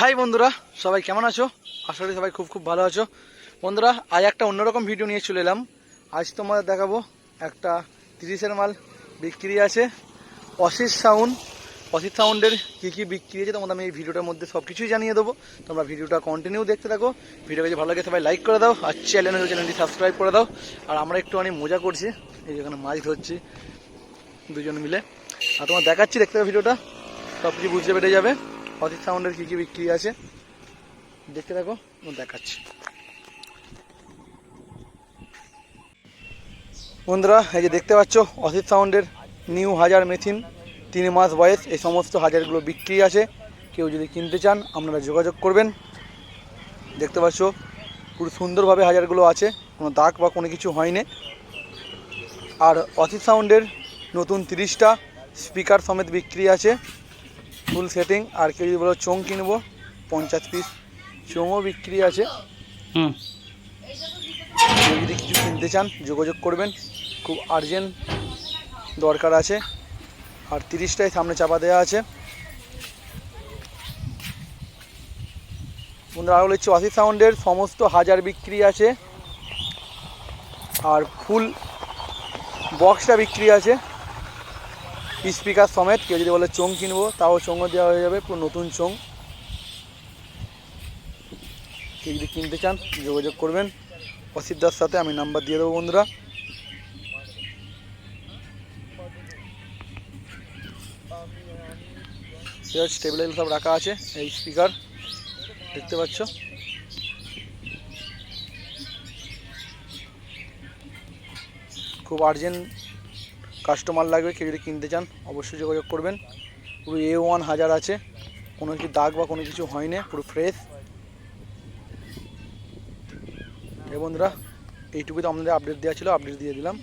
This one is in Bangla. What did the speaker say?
হাই বন্ধুরা, সবাই কেমন আছো? আশা করি সবাই খুব খুব ভালো আছো। বন্ধুরা, আজ একটা অন্যরকম ভিডিও নিয়ে চলে এলাম। আজ তোমাদের দেখাবো একটা তিরিশের মাল বিক্রি আছে। অসিস সাউন্ড। অসিত সাউন্ডের কী কী বিক্রি আছে তোমাদের আমি এই ভিডিওটার মধ্যে সব কিছুই জানিয়ে দেবো। তোমরা ভিডিওটা কন্টিনিউ দেখতে থাকো। ভিডিও যদি ভালো লাগে সবাই লাইক করে দাও আর চ্যানেল চ্যানেলটি সাবস্ক্রাইব করে দাও। আর আমরা একটু অনেক মজা করছি। এই যেখানে মাছ ধরছি দুজন মিলে। আর তোমার দেখাচ্ছি, দেখতে ভিডিওটা সব কিছু বুঝতে পেরে যাবে। অসিত সাউন্ডের কী কী বিক্রি আছে? দেখতে থাকো দেখাচ্ছি। বন্ধুরা, এই যে দেখতে পাচ্ছ অসিত সাউন্ডের নিউ হাজার মেথিন, তিন মাস বয়স, এই সমস্ত হাজারগুলো বিক্রি আছে। কেউ যদি কিনতে চান, আপনারা যোগাযোগ করবেন। দেখতে পাচ্ছ, পুরো সুন্দরভাবে হাজারগুলো আছে, কোনো দাগ বা কোনো কিছু হয়নি। আর অসিত সাউন্ডের নতুন তিরিশটা স্পিকার সমেত বিক্রি আছে। ফুল সেটিং আর কেউ যদি বলো চোং কিনবো পঞ্চাশ পিস চোঙও বিক্রি আছে। হুম। যদি কিছু কিনতে চান যোগাযোগ করবেন। খুব আর্জেন্ট দরকার আছে। আর তিরিশটাই সামনে চাপা দেওয়া আছে। বন্ধুরা আর হচ্ছে অসিত সাউন্ডের সমস্ত হাজার বিক্রি আছে। আর ফুল বক্সটা বিক্রি আছে। স্পিকার সমেত কেউ যদি বলে চোং কিনবো, তাও চোঙও দেওয়া হয়ে যাবে, পুরো নতুন চোং কেউ যদি কিনতে চান, যোগাযোগ করবেন। অসিদ্ধার সাথে আমি নাম্বার দিয়ে দেবো বন্ধুরা। স্টেবিলাইজ সব রাখা আছে, এই স্পিকার। দেখতে পাচ্ছ? খুব আর্জেন্ট কাস্টমার লাগবে, কেউ যদি কিনতে চান, অবশ্যই যোগাযোগ করবেন। পুরো এ ওয়ান হাজার আছে, কোনো কিছু দাগ বা কোনো কিছু হয়নি, পুরো ফ্রেশ এ বন্ধুরা, এইটুকুই তো আপনাদের আপডেট দেওয়া ছিল আপডেট দিয়ে দিলাম।